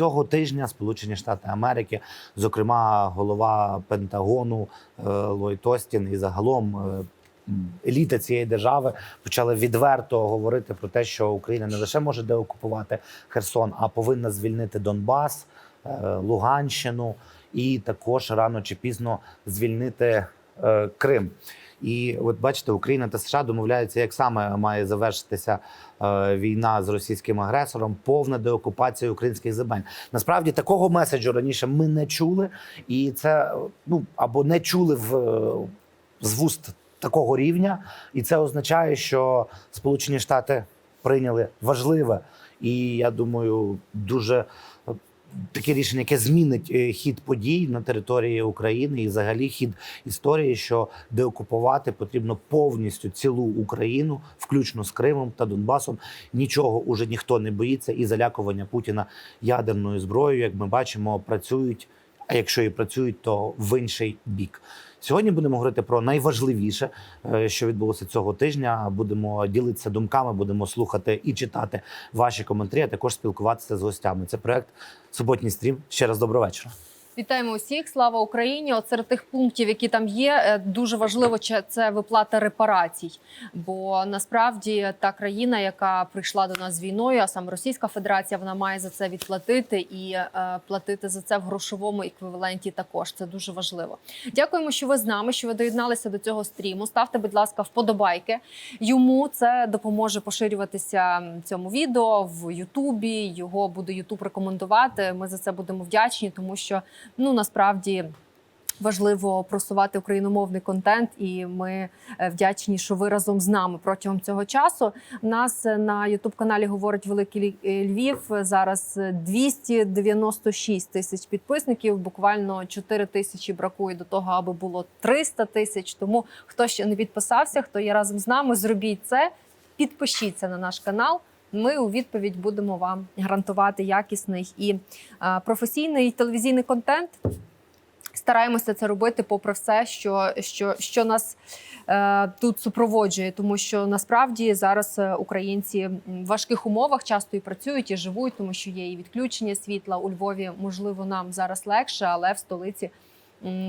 цього тижня Сполучені Штати Америки, зокрема, голова Пентагону е, Ллойд Остін і загалом. е, Еліта цієї держави почали відверто говорити про те, що Україна не лише може деокупувати Херсон, а повинна звільнити Донбас, е, Луганщину і також рано чи пізно звільнити Крим. І от бачите, Україна та США домовляються, як саме має завершитися е, війна з російським агресором, повна деокупація українських земель. Насправді такого меседжу раніше ми не чули, і це ну або не чули в з вуст такого рівня, і це означає, що Сполучені Штати прийняли важливе і я думаю, дуже таке рішення, яке змінить е, хід подій на території України і взагалі хід історії, що деокупувати потрібно повністю цілу Україну, включно з Кримом та Донбасом. Нічого уже ніхто не боїться, і залякування Путіна ядерною зброєю, як ми бачимо, працюють. А якщо і працюють, то в інший бік. Сьогодні будемо говорити про найважливіше, е, що відбулося цього тижня. Будемо ділитися думками, будемо слухати і читати ваші коментарі, а також спілкуватися з гостями. Це проект Суботній стрім. Ще раз доброго вечора. Вітаємо усіх, слава Україні! От серед тих пунктів, які там є, е, дуже важливо це виплата репарацій. Бо насправді та країна, яка прийшла до нас з війною, а саме Російська Федерація, вона має за це відплатити і е, платити за це в грошовому еквіваленті. Також це дуже важливо. Дякуємо, що ви з нами, що ви доєдналися до цього стріму. Ставте, будь ласка, вподобайки. Йому це допоможе поширюватися цьому відео в Ютубі. Його буде Ютуб рекомендувати. Ми за це будемо вдячні, тому що ну насправді. Важливо просувати україномовний контент, і ми е, вдячні, що ви разом з нами протягом цього часу. У нас е, на Ютуб каналі говорить Великий е, Львів. Зараз е, 296 тисяч підписників. Буквально 4 тисячі бракує до того, аби було 300 тисяч. Тому хто ще не підписався, хто є разом з нами, зробіть це. Підпишіться на наш канал. Ми у відповідь будемо вам гарантувати якісний і е, професійний телевізійний контент. Стараємося це робити, попри все, що, що, що нас е, тут супроводжує, тому що насправді зараз е, українці в важких умовах часто і працюють, і живуть, тому що є і відключення світла у Львові. Можливо, нам зараз легше, але в столиці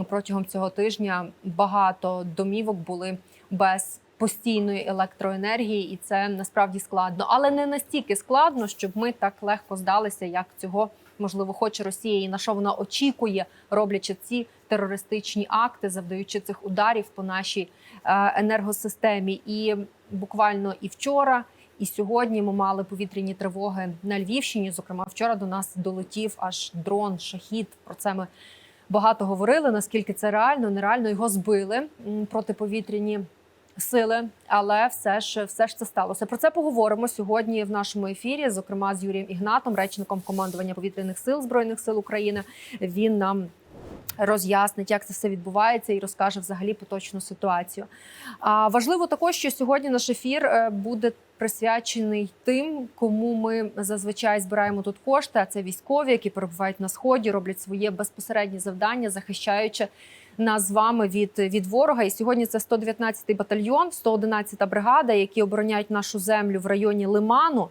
протягом цього тижня багато домівок були без постійної електроенергії, і це насправді складно, але не настільки складно, щоб ми так легко здалися, як цього можливо хоче Росія, і на що вона очікує, роблячи ці терористичні акти, завдаючи цих ударів по нашій е, енергосистемі. І буквально і вчора. І сьогодні ми мали повітряні тривоги на Львівщині. Зокрема, вчора до нас долетів аж дрон, шахід. Про це ми багато говорили. Наскільки це реально, нереально його збили протиповітряні сили, але все ж все ж це сталося. Про це поговоримо сьогодні в нашому ефірі, зокрема з Юрієм Ігнатом, речником командування повітряних сил збройних сил України. Він нам. Роз'яснить, як це все відбувається, і розкаже взагалі поточну ситуацію. А важливо також, що сьогодні наш ефір е, буде присвячений тим, кому ми зазвичай збираємо тут кошти. А це військові, які перебувають на сході, роблять своє безпосереднє завдання, захищаючи нас з вами від, від ворога. І сьогодні це 119-й батальйон, 111-та бригада, які обороняють нашу землю в районі Лиману,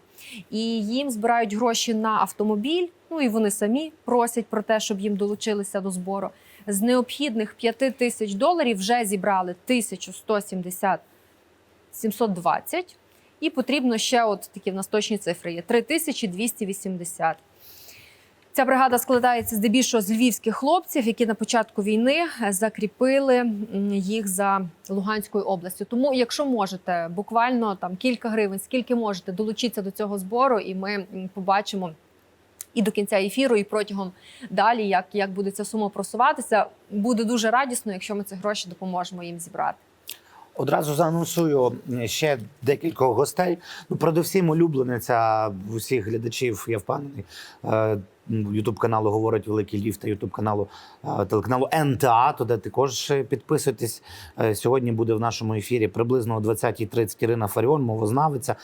і їм збирають гроші на автомобіль. Ну і вони самі просять про те, щоб їм долучилися до збору. З необхідних 5 тисяч доларів вже зібрали 1170 720. І потрібно ще от такі в нас точні цифри є 3280. Ця бригада складається здебільшого з львівських хлопців, які на початку війни е, закріпили їх за Луганською областю. Тому, якщо можете, буквально там кілька гривень, скільки можете, долучіться до цього збору, і ми побачимо. І до кінця ефіру, і протягом далі, як, як буде ця сума просуватися, буде дуже радісно, якщо ми ці гроші допоможемо їм зібрати. Одразу заанонсую ще декількох гостей. Ну, передусім, улюблениця усіх глядачів, я впевнений. Ютуб каналу говорить Великий Лів та Ютуб каналу е, телеканалу НТА. Туди також е, підписуйтесь. Е, Сьогодні буде в нашому ефірі приблизно о 20.30 Ірина Фаріон, мовознавиця.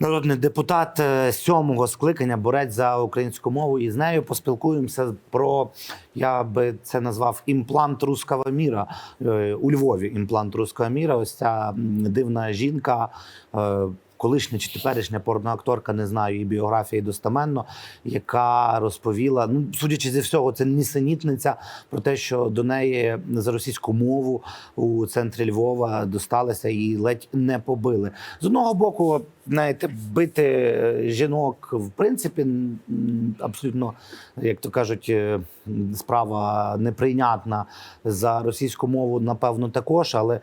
Народний депутат сьомого скликання, борець за українську мову, і з нею поспілкуємося про я би це назвав імплант руского міра у Львові. Імплант руского міра. Ось ця дивна жінка. Колишня чи теперішня порноакторка, не знаю її біографії достеменно, яка розповіла, ну судячи зі всього, це нісенітниця про те, що до неї за російську мову у центрі Львова досталися і ледь не побили. З одного боку, знаєте, бити е, жінок в принципі абсолютно, як то кажуть, е, справа неприйнятна за російську мову, напевно, також. Але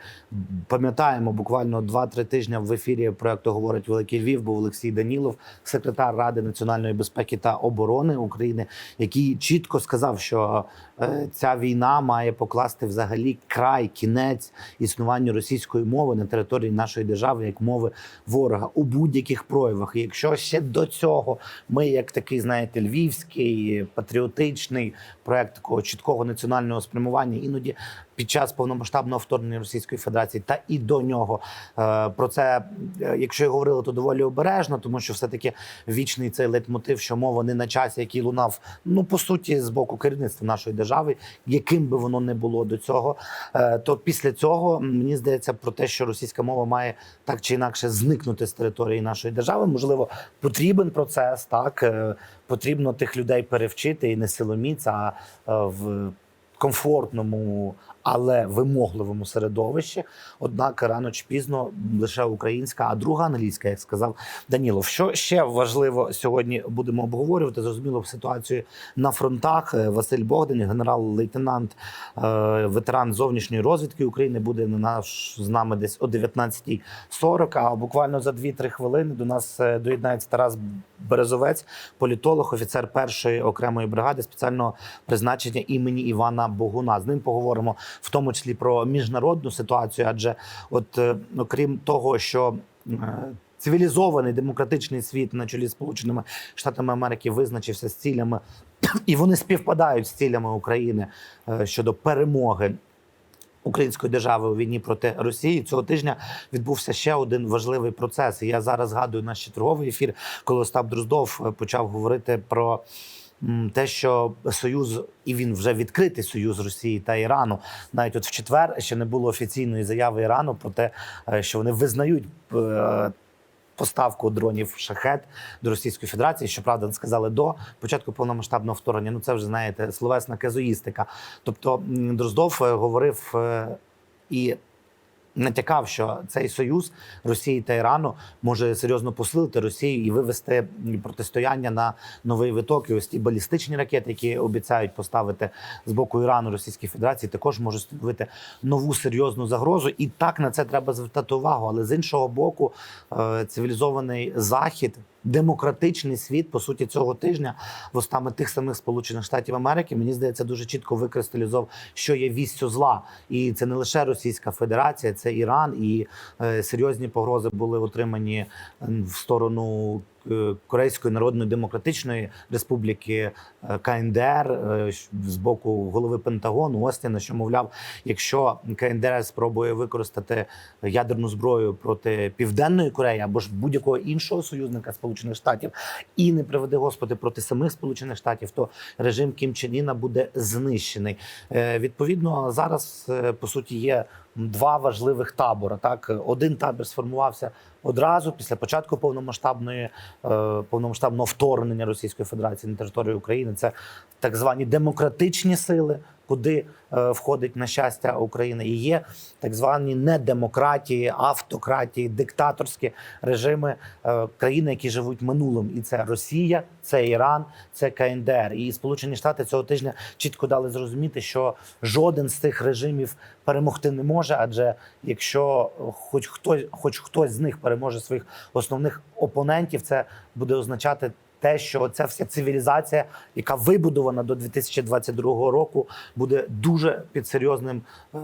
пам'ятаємо, буквально 2-3 тижні в ефірі проекту говорить Великий Львів, був Олексій Данілов, секретар Ради національної безпеки та оборони України, який чітко сказав, що е, ця війна має покласти взагалі край, кінець існуванню російської мови на території нашої держави як мови ворога будь-яких проявах. І якщо ще до цього ми, як такий, знаєте, львівський патріотичний проект такого чіткого національного спрямування, іноді під час повномасштабного вторгнення Російської Федерації та і до нього е, про це, е, якщо й говорили, то доволі обережно, тому що все таки вічний цей лейтмотив, що мова не на часі, який лунав, ну по суті, з боку керівництва нашої держави, яким би воно не було до цього, е, то після цього мені здається про те, що російська мова має так чи інакше зникнути з території нашої держави. Можливо, потрібен процес, так потрібно тих людей перевчити і не силоміць, а в комфортному, але вимогливому середовищі. Однак рано чи пізно лише українська, а друга англійська, як сказав Данілов. Що ще важливо сьогодні будемо обговорювати? Зрозуміло ситуацію на фронтах. Е, Василь Богдан, генерал-лейтенант, е, ветеран зовнішньої розвідки України, буде на наш з нами десь о 19.40, А буквально за 2-3 хвилини до нас е, доєднається Тарас Березовець, політолог, офіцер першої окремої бригади спеціального призначення імені Івана Богуна. З ним поговоримо в тому числі про міжнародну ситуацію, адже, от е, окрім того, що е, цивілізований демократичний світ на чолі з Сполученими Штатами Америки визначився з цілями, і вони співпадають з цілями України е, щодо перемоги. Української держави у війні проти Росії цього тижня відбувся ще один важливий процес. Я зараз згадую наш черговий ефір, коли Остап Дроздов е, почав говорити про те, що союз, і він вже відкритий союз Росії та Ірану. Навіть от в четвер ще не було офіційної заяви Ірану про те, е, що вони визнають. е, Поставку дронів шахет до Російської Федерації, щоправда, сказали до початку повномасштабного вторгнення. Ну це вже знаєте словесна казуїстика. Тобто Дроздов е, говорив і натякав, що цей союз Росії та Ірану може серйозно посилити Росію і вивести протистояння на новий виток. І ось ті балістичні ракети, які обіцяють поставити з боку Ірану Російській Федерації, також можуть становити нову серйозну загрозу. І так на це треба звертати увагу. Але з іншого боку, е, цивілізований захід. Демократичний світ по суті цього тижня вустами тих самих Сполучених Штатів Америки мені здається дуже чітко викристалізував, що є вістю зла, і це не лише Російська Федерація, це Іран, і е, серйозні погрози були отримані в сторону Корейської Народної Демократичної Республіки е, КНДР е, з боку голови Пентагону Остіна, що мовляв, якщо КНДР спробує використати ядерну зброю проти Південної Кореї або ж будь-якого іншого союзника Сполучених Штатів, і не приведе Господи проти самих Сполучених Штатів, то режим Кім Чен Іна буде знищений. Е, Відповідно, зараз е, по суті є два важливих табори. Так, один табір сформувався одразу після початку повномасштабної е, повномасштабного вторгнення Російської Федерації на територію України. Це так звані демократичні сили, куди е, входить на щастя Україна, і є так звані недемократії, автократії, диктаторські режими е, країни, які живуть минулим. І це Росія, це Іран, це КНДР. І Сполучені Штати цього тижня чітко дали зрозуміти, що жоден з цих режимів перемогти не може. Адже якщо хоч хтось, хоч хтось з них переможе своїх основних опонентів, це буде означати. Те, що ця вся цивілізація, яка вибудована до 2022 року, буде дуже під серйозним е,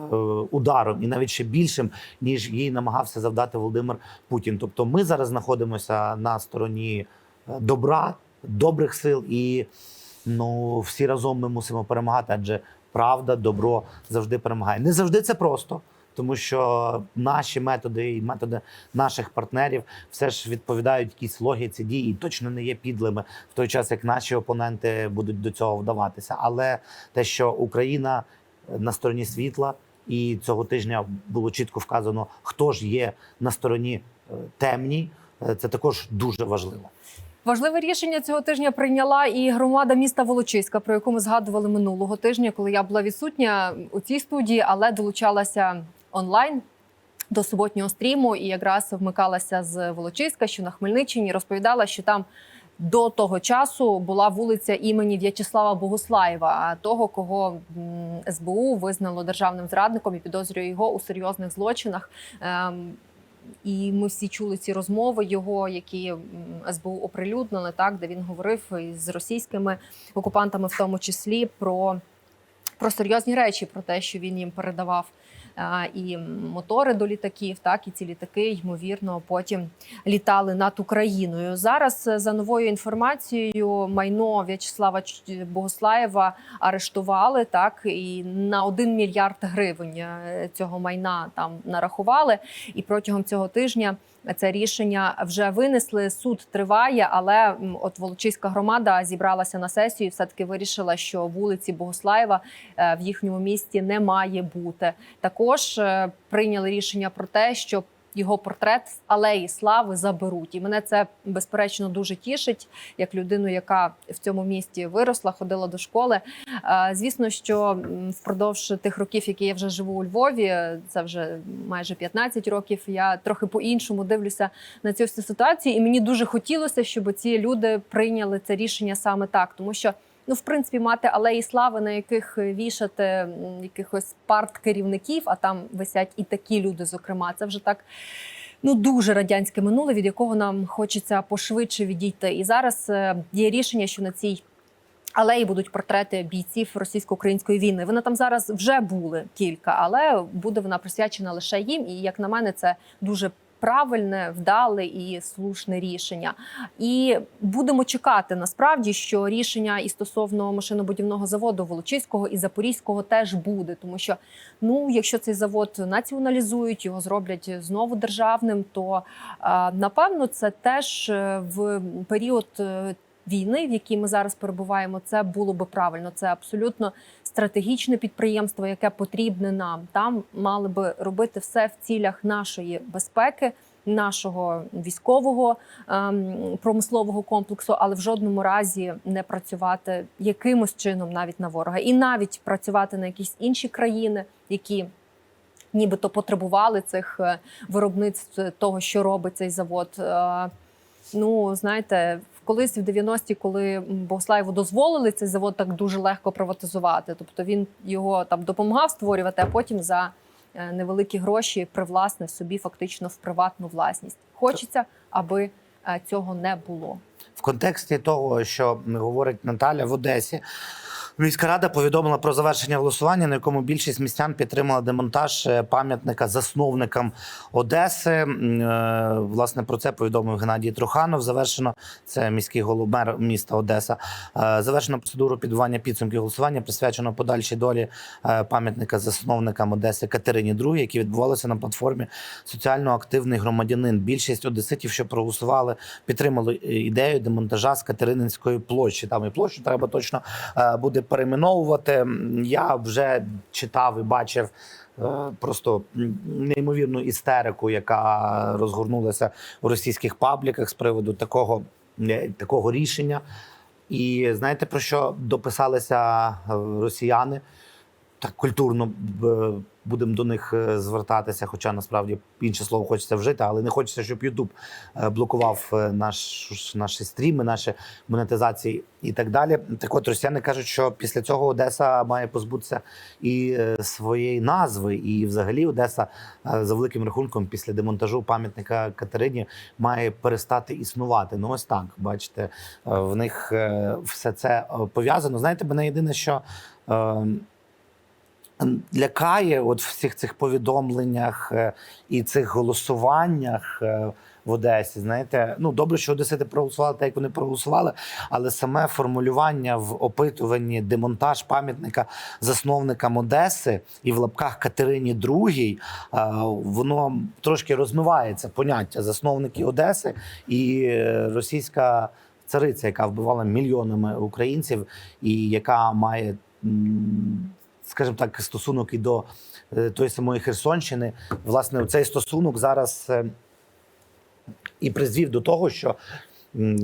ударом, і навіть ще більшим, ніж їй намагався завдати Володимир Путін. Тобто, ми зараз знаходимося на стороні е, добра, добрих сил, і ну всі разом ми мусимо перемагати, адже правда, добро завжди перемагає. Не завжди це просто. Тому що наші методи і методи наших партнерів все ж відповідають якійсь логіці дій і точно не є підлими в той час, як наші опоненти будуть до цього вдаватися. Але те, що Україна на стороні світла, і цього тижня було чітко вказано, хто ж є на стороні е, темній. Е, Це також дуже важливо. Важливе рішення цього тижня прийняла і громада міста Волочиська, про яку ми згадували минулого тижня, коли я була відсутня у цій студії, але долучалася онлайн. До суботнього стріму і якраз вмикалася з Волочиська, що на Хмельниччині розповідала, що там до того часу була вулиця імені В'ячеслава Богуслаєва, того, кого СБУ визнало державним зрадником і підозрює його у серйозних злочинах. Ем, і ми всі чули ці розмови його, які СБУ оприлюднили, так де він говорив із російськими окупантами, в тому числі про, про серйозні речі, про те, що він їм передавав. І мотори до літаків, так і ці літаки, ймовірно, потім літали над Україною. Зараз е, за новою інформацією майно В'ячеслава Богослаєва арештували так і на 1 мільярд гривень е, цього майна там нарахували. І протягом цього тижня це рішення вже винесли. Суд триває, але от Волочиська громада зібралася на сесію. Все таки вирішила, що вулиці Богослаєва е, в їхньому місті не має бути. Також е, прийняли рішення про те, що його портрет з алеї слави заберуть, і мене це безперечно дуже тішить, як людину, яка в цьому місті виросла, ходила до школи. Е, Звісно, що впродовж тих років, які я вже живу у Львові, це вже майже 15 років. Я трохи по-іншому дивлюся на цю всю ситуацію, і мені дуже хотілося, щоб ці люди прийняли це рішення саме так, тому що. Ну, в принципі, мати алеї слави, на яких вішати якихось парт керівників, а там висять і такі люди, зокрема, це вже так ну дуже радянське минуле, від якого нам хочеться пошвидше відійти. І зараз е, є рішення, що на цій алеї будуть портрети бійців російсько-української війни. Вони там зараз вже були кілька, але буде вона присвячена лише їм. І як на мене, це дуже. Правильне, вдале і слушне рішення, і будемо чекати насправді, що рішення і стосовно машинобудівного заводу Волочиського і Запорізького теж буде, тому що ну, якщо цей завод націоналізують, його зроблять знову державним, то е, напевно це теж е, в період. Е, Війни, в якій ми зараз перебуваємо, це було би правильно. Це абсолютно стратегічне підприємство, яке потрібне нам. Там мали би робити все в цілях нашої безпеки, нашого військового ем, промислового комплексу, але в жодному разі не працювати якимось чином навіть на ворога, і навіть працювати на якісь інші країни, які нібито потребували цих е, виробництв того, що робить цей завод. Е, Ну, знаєте, колись в 90-ті, коли Богослаєву дозволили цей завод так дуже легко приватизувати. Тобто він його там допомагав створювати, а потім за е, невеликі гроші привласнив собі фактично в приватну власність. Хочеться, аби е, цього не було. В контексті того, що говорить Наталя в Одесі. Міська рада повідомила про завершення голосування, на якому більшість містян підтримала демонтаж е, пам'ятника засновникам Одеси. Е, Власне про це повідомив Геннадій Труханов. Завершено це міський голубер міста Одеса. Е, Завершено процедуру підбивання підсумків голосування, присвячено подальшій долі пам'ятника засновникам Одеси Катерині II, які відбувалися на платформі соціально активний громадянин. Більшість одеситів, що проголосували, підтримали ідею демонтажа з Катерининської площі. Там і площу треба точно е, буде перейменовувати. Я вже читав і бачив. е, Просто неймовірну істерику, яка розгорнулася в російських пабліках з приводу такого, е, такого рішення. І знаєте про що дописалися е, росіяни? Так культурно будемо до них е, звертатися, хоча насправді інше слово хочеться вжити, але не хочеться, щоб Ютуб е, блокував е, наш, наші стріми, наші монетизації і так далі. Так от росіяни кажуть, що після цього Одеса має позбутися і своєї назви, і взагалі Одеса за великим рахунком після демонтажу пам'ятника Катерині має перестати існувати. Ну ось так, бачите, в них все це пов'язано. Знаєте, мене єдине, що. Лякає от в всіх цих повідомленнях е, і цих голосуваннях е, в Одесі. Знаєте, ну добре, що Одесити проголосували так, як вони проголосували, але саме формулювання в опитуванні демонтаж пам'ятника засновникам Одеси і в лапках Катерині II, е, воно трошки розмивається поняття засновники Одеси і російська цариця, яка вбивала мільйонами українців, і яка має. Скажімо так, стосунок і до е, тої самої Херсонщини. Власне, цей стосунок зараз е, і призвів до того, що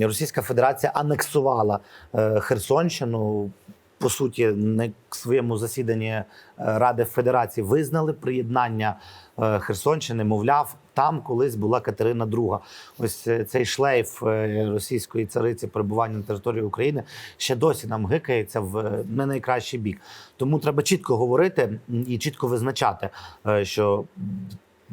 Російська Федерація анексувала е, Херсонщину. По суті, к своєму засіданні е, Ради Федерації визнали приєднання е, Херсонщини. Мовляв, там колись була Катерина II. Ось е, цей шлейф російської цариці перебування на території України ще досі нам гикається в не найкращий бік. Тому треба чітко говорити і чітко визначати, що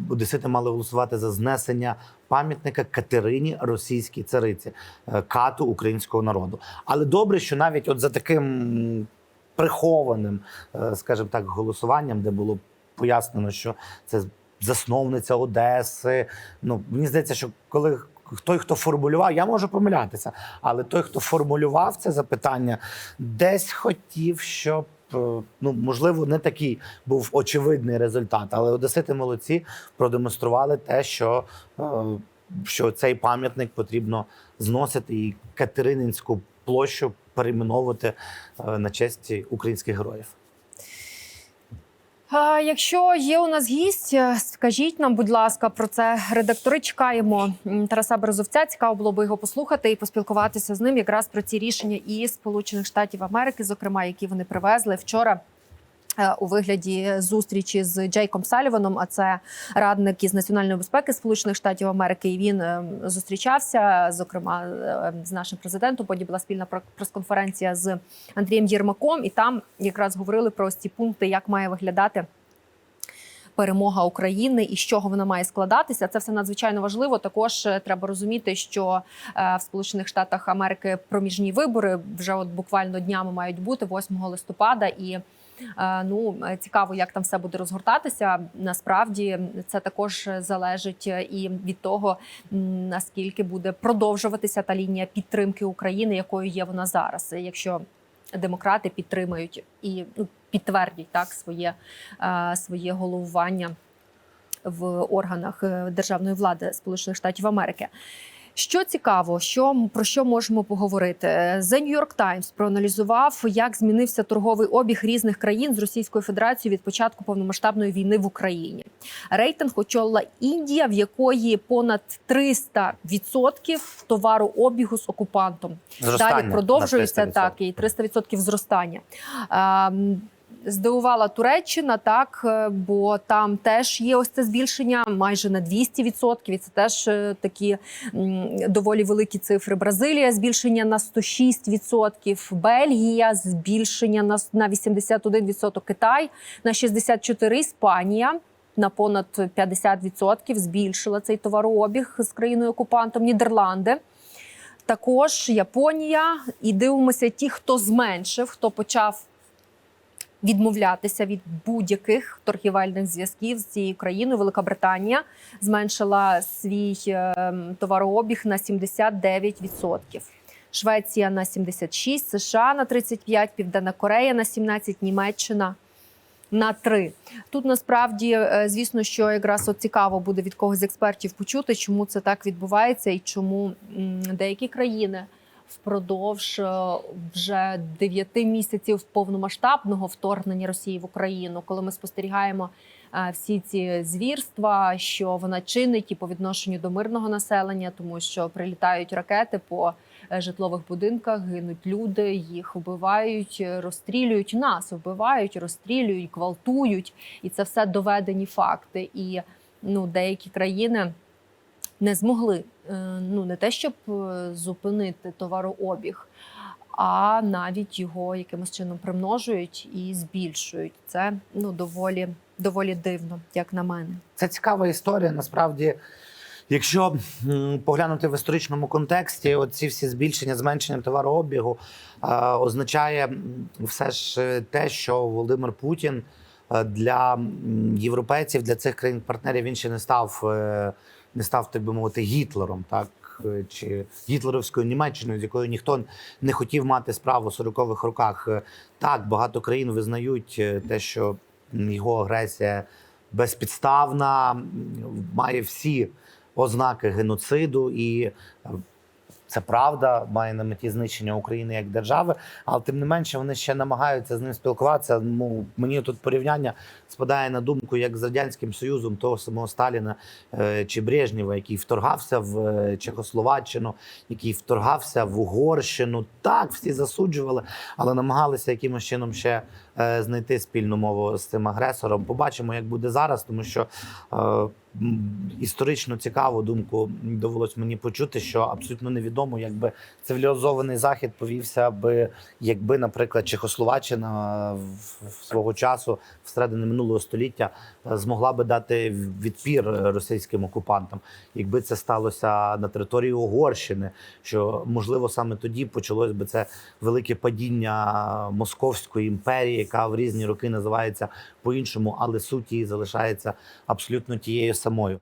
Одесити мали голосувати за знесення пам'ятника Катерині російській цариці, е, кату українського народу. Але добре, що навіть от за таким прихованим, е, скажімо так, голосуванням, де було пояснено, що це засновниця Одеси. Ну мені здається, що коли той, хто формулював, я можу помилятися, але той, хто формулював це запитання, десь хотів, щоб. Е, Ну, можливо, не такий був очевидний результат, але одесити молодці продемонстрували те, що, е, що цей пам'ятник потрібно зносити і Катерининську площу перейменовувати е, на честь українських героїв. А, якщо є у нас гість, е, скажіть нам, будь ласка, про це. Редактори чекаємо Тараса Березовця. Цікаво було би його послухати і поспілкуватися з ним якраз про ці рішення і Сполучених Штатів Америки, зокрема, які вони привезли вчора. Е, У вигляді зустрічі з Джейком Саліваном, а це радник із національної безпеки Сполучених Штатів Америки. І він е, зустрічався, зокрема, е, з нашим президентом. Потім була спільна прес-конференція з Андрієм Єрмаком, і там якраз говорили про ці пункти, як має виглядати перемога України і з чого вона має складатися. Це все надзвичайно важливо. Також е, треба розуміти, що е, в Сполучених Штатах Америки проміжні вибори вже от буквально днями мають бути 8 листопада і. Е, Ну е, цікаво, як там все буде розгортатися. Насправді це також залежить е, і від того, наскільки буде продовжуватися та лінія підтримки України, якою є вона зараз. Якщо демократи підтримають і ну, підтвердять так своє, своє головування в органах державної влади Сполучених Штатів Америки. Що цікаво, що про що можемо поговорити? The New York Times проаналізував, як змінився торговий обіг різних країн з Російською Федерацією від початку повномасштабної війни в Україні. Рейтинг очолила Індія, в якої понад 300% товарообігу з окупантом. Зростання Далі продовжується на 300%. так і 300% зростання. Здивувала Туреччина, так е, бо там теж є ось це збільшення майже на 200%. І це теж е, такі доволі великі цифри. Бразилія збільшення на 106%, Бельгія збільшення на на 81%, Китай на 64%, Іспанія. На понад 50% збільшила цей товарообіг з країною окупантом Нідерланди. Також Японія, і дивимося ті, хто зменшив, хто почав відмовлятися від будь-яких торгівельних зв'язків з цією країною. Велика Британія зменшила свій ем, товарообіг на 79%. Швеція на 76, США на 35, Південна Корея на 17, Німеччина на 3. Тут насправді, е, звісно, що якраз от цікаво буде від когось з експертів почути, чому це так відбувається і чому деякі країни впродовж е, вже 9 місяців повномасштабного вторгнення Росії в Україну, коли ми спостерігаємо е, всі ці звірства, що вона чинить і по відношенню до мирного населення, тому що прилітають ракети по е, житлових будинках, гинуть люди, їх вбивають, розстрілюють нас, вбивають, розстрілюють, гвалтують, і це все доведені факти. І ну, деякі країни не змогли е, ну не те, щоб е, зупинити товарообіг, а навіть його якимось чином примножують і збільшують. Це ну доволі доволі дивно, як на мене. Це цікава історія. Насправді, якщо поглянути в історичному контексті, оці всі збільшення, зменшення товарообігу е, означає все ж те, що Володимир Путін для європейців, для цих країн-партнерів він ще не став, не став, так би мовити, Гітлером, так. Чи гітлерівською Німеччиною, з якою ніхто не хотів мати справу в 40-х роках. Так, багато країн визнають е, те, що його агресія безпідставна, має всі ознаки геноциду, і е, Це правда, має на меті знищення України як держави, але тим не менше вони ще намагаються з ним спілкуватися. Ну мені тут порівняння спадає на думку, як з радянським союзом того самого Сталіна е, чи Брежнєва, який вторгався в е, Чехословаччину, який вторгався в Угорщину. Так, всі засуджували, але намагалися якимось чином ще знайти спільну мову з цим агресором. Побачимо, як буде зараз, тому що е, історично цікаву думку довелось мені почути, що абсолютно невідомо, якби цивілізований захід повівся би, якби, наприклад, Чехословаччина в, свого часу, всередині минулого століття, е, змогла би дати відпір російським окупантам, якби це сталося на території Угорщини, що можливо саме тоді почалось би це велике падіння Московської імперії, яка в різні роки називається по-іншому, але суть її залишається абсолютно тією самою.